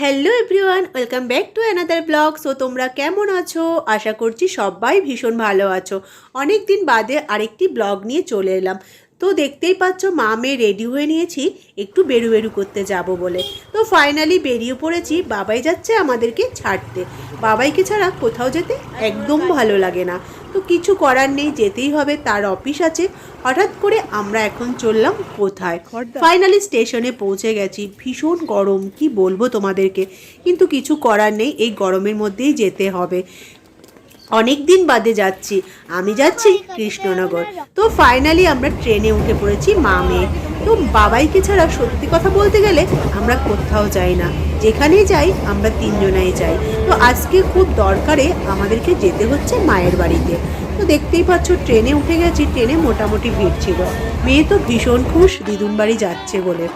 Hello everyone welcome back to another blog so তোমরা কেমন আছো? আশা করছি সবাই ভীষণ ভালো আছো। অনেক দিন বাদে আরেকটি ব্লগ নিয়ে চলে এলাম। তো দেখতেই পাচ্ছ মা মেয়ে রেডি হয়ে নিয়েছি একটু বেরু বেরু করতে যাব বলে। তো ফাইনালি বেরিয়ে পড়েছি বাবাই যাচ্ছে আমাদেরকে ছাড়তে। বাবাইকে ছাড়া কোথাও যেতে একদম ভালো লাগে না। তো কিছু করার নেই যেতেই হবে তার অফিস আছে। হঠাৎ করে আমরা এখন চললাম কোথায়? ফাইনালি স্টেশনে পৌঁছে গেছি। ভীষণ গরম কি বলব তোমাদেরকে? কিন্তু কিছু করার নেই এই গরমের মধ্যেই যেতে হবে। অনেক দিন বাদে যাচ্ছি। আমি যাচ্ছি কৃষ্ণনগর। তো ফাইনালি আমরা ট্রেনে উঠে পড়েছি মা মেয়ে তো বাবাইকে ছাড়া সত্যি কথা বলতে গেলে আমরা কোথাও যাই না। যেখানেই যাই আমরা তিনজনাই যাই। তো আজকে খুব দরকারে আমাদেরকে যেতে হচ্ছে মায়ের বাড়িতে। তো দেখতেই পাচ্ছ ট্রেনে উঠে গেছি ট্রেনে মোটামুটি ভিড় ছিল। মেয়ে তো ভীষণ খুশ দিদুন বাড়ি যাচ্ছে বলে।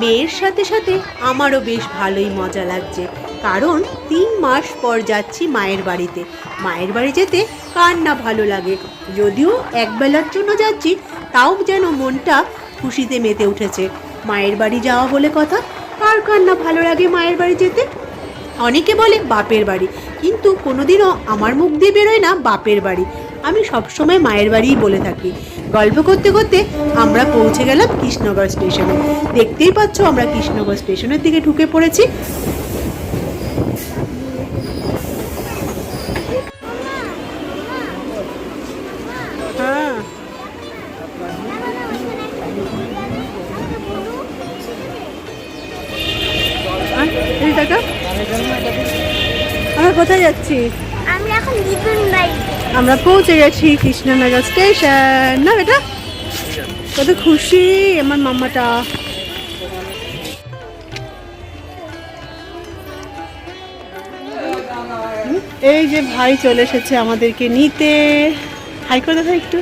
মেয়ের সাথে সাথে আমারও বেশ ভালোই মজা লাগছে। কারণ তিন মাস পর যাচ্ছি মায়ের বাড়িতে। মায়ের বাড়ি যেতে কার না ভালো লাগে। যদিও একবেলার জন্য যাচ্ছি, তাও যেন মনটা খুশিতে মেতে উঠেছে। মায়ের বাড়ি যাওয়া বলে কথা, কার কার না ভালো লাগে মায়ের বাড়ি যেতে? অনেকে বলে বাপের বাড়ি, কিন্তু কোনোদিনও আমার মুখ দিয়ে বেরোয় না বাপের বাড়ি। আমি সবসময় মায়ের বাড়িই বলে থাকি। গল্প করতে করতে আমরা পৌঁছে গেলাম কৃষ্ণনগর স্টেশনে। দেখতেই পাচ্ছ আমরা কৃষ্ণনগর স্টেশনের দিকে ঢুকে পড়েছি। এই আমরা কোথায় যাচ্ছি? আমি এখন দিদুন আমরা পৌঁছে গেছি কৃষ্ণনগর স্টেশন। না বেটা? কত খুশি আমার মাম্মাটা। এই যে ভাই চলে এসেছে আমাদেরকে নিতে। হাই করে দেখা একটু?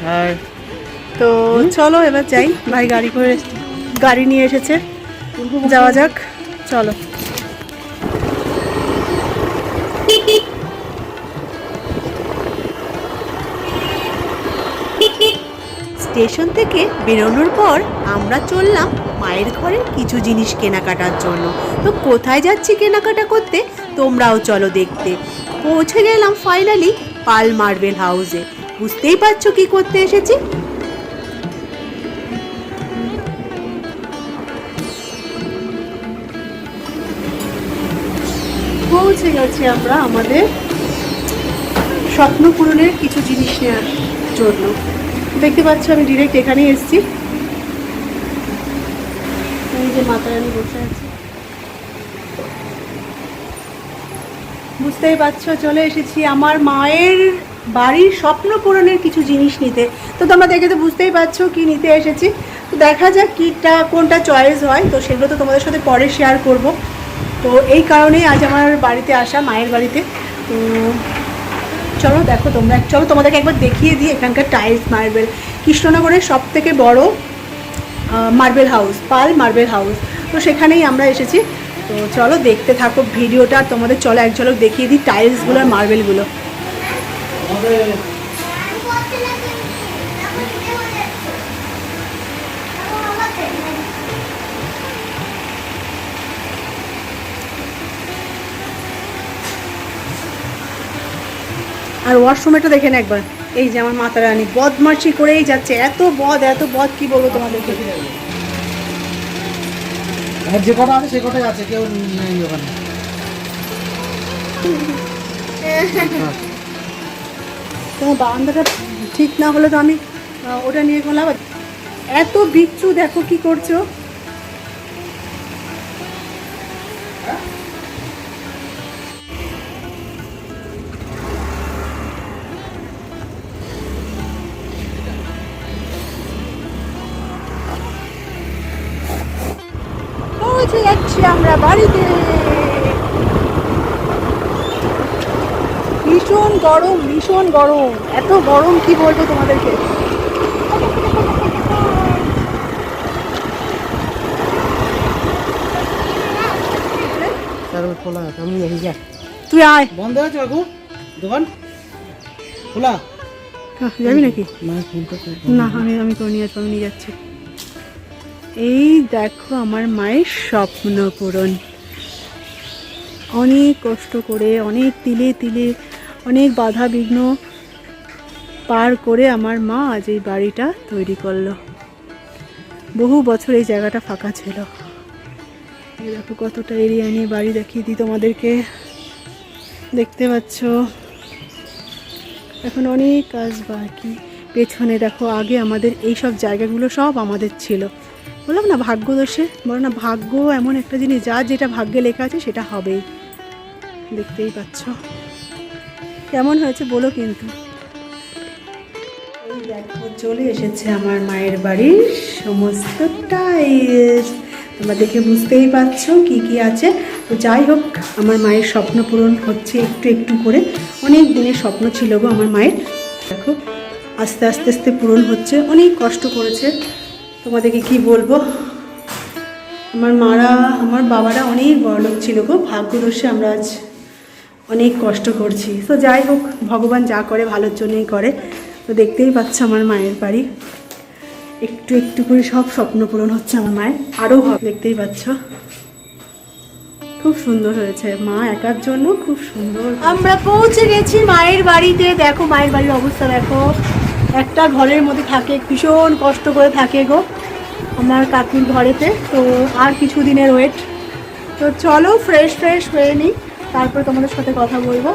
তো চলো এবার যাই। ভাই গাড়ি করে গাড়ি নিয়ে এসেছে। যাওয়া যাক। চলো। স্টেশন থেকে বেরোনোর পর আমরা চললাম মায়ের ঘরের কিছু জিনিস কেনাকাটার জন্য। তো কোথায় যাচ্ছি কেনাকাটা করতে? তোমরাও চলো দেখতে। পৌঁছে গেলাম ফাইনালি পাল মার্বেল হাউসে বুঝতেই পারছ কি করতে এসেছি? পৌঁছে গেছি আমরা আমাদের স্বপ্ন পূরণের কিছু জিনিস নেওয়ার জন্য। দেখতে পাচ্ছ, আমি ডিরেক্ট এখানেই এসেছি। এই যে বসে বুঝতেই পারছ, চলে এসেছি আমার মায়ের বাড়ির স্বপ্ন পূরণের কিছু জিনিস নিতে। তো তোমরা দেখে তো বুঝতেই পারছ কি নিতে এসেছি। তো দেখা যাক কিটা, কোনটা চয়েস হয়। তো সেগুলো তো তোমাদের সাথে পরে শেয়ার করব। তো এই কারণেই আজ আমার বাড়িতে আসা, মায়ের বাড়িতে। তো চলো দেখো তোমরা চলো তোমাদেরকে একবার দেখিয়ে দিই এখানকার টাইলস মার্বেল কৃষ্ণনগরের সব থেকে বড়ো marble house Pal marble house তো সেখানেই আমরা এসেছি। তো চলো দেখতে থাকো ভিডিওটা। তোমাদের চলো এক ঝলক দেখিয়ে দিই টাইলসগুলো আর মার্বেলগুলো আর ওয়াশরুমেটা দেখেন একবার। এই যে আমার মাতা রানী বদমার্চি করেই যাচ্ছে। এত বদ এত বদ কি বলব তোমাদেরকে? যে কটা আছে সে কটাই আছে কেউ নেই ওখানে। তোমার বারান্দাটা ঠিক না হলে তো আমি ওটা নিয়ে আছে? এত বিচ্ছু দেখো কি করছ। পৌঁছে আমরা বাড়িতে। ভীষণ গরম ভীষণ গরম। এত গরম কি বলব তোমাদেরকে? তারপর খোলা আমি এই তুই আয়। বন্ধ আছে দোকান? খোলা? যাবি নাকি? না না আমি আমি করে নিয়ে আসব আমি নিয়ে যাচ্ছি। এই দেখো আমার মায়ের স্বপ্ন পূরণ। অনেক কষ্ট করে, অনেক তিলে তিলে, অনেক বাধা বিঘ্ন পার করে আমার মা আজ এই বাড়িটা তৈরি করল। বহু বছর এই জায়গাটা ফাঁকা ছিল। দেখো কতটা এরিয়া নিয়ে বাড়ি দেখিয়ে দিই তোমাদেরকে। দেখতে পাচ্ছ? এখন অনেক কাজ বাকি। পেছনে দেখো, আগে আমাদের এই সব জায়গাগুলো সব আমাদের ছিল। বললাম না, ভাগ্য দোষে। বলো না, ভাগ্য এমন একটা জিনিস যা যেটা ভাগ্যে লেখা আছে সেটা হবেই। দেখতেই পাচ্ছ। কেমন হয়েছে বলো কিন্তু। দেখো, চলে এসেছে আমার মায়ের বাড়ির সমস্ত টাইলস তোমরা দেখে বুঝতেই পারছ কি কি আছে। তো যাই হোক, আমার মায়ের স্বপ্ন পূরণ হচ্ছে একটু একটু করে। অনেক দিনের স্বপ্ন ছিল গো আমার মায়ের। দেখো, আস্তে আস্তে আস্তে পূরণ হচ্ছে। অনেক কষ্ট করেছে। তোমাদেরকে কি বলব? আমার মারা, আমার বাবারা অনেক বড়লোক ছিল গো, ভাগ্যদোষে আমরা আজ অনেক কষ্ট করছি। তো যাই হোক, ভগবান যা করে ভালোর জন্যই করে। তো দেখতেই পাচ্ছ আমার মায়ের বাড়ি। একটু একটু করে সব স্বপ্ন পূরণ হচ্ছে আমার মায়ের। আরও দেখতেই পাচ্ছ। খুব সুন্দর হয়েছে। মা একার জন্য খুব সুন্দর। আমরা পৌঁছে গেছি মায়ের বাড়িতে। দেখো মায়ের বাড়ির অবস্থা, দেখো। একটা ঘরের মধ্যে থাকে, ভীষণ কষ্ট করে থাকে গো আমার কাকির ঘরেতে। তো আর কিছু দিনের ওয়েট তো চলো ফ্রেশ ফ্রেশ হয়ে নিই, তারপর তোমাদের সাথে কথা বলব।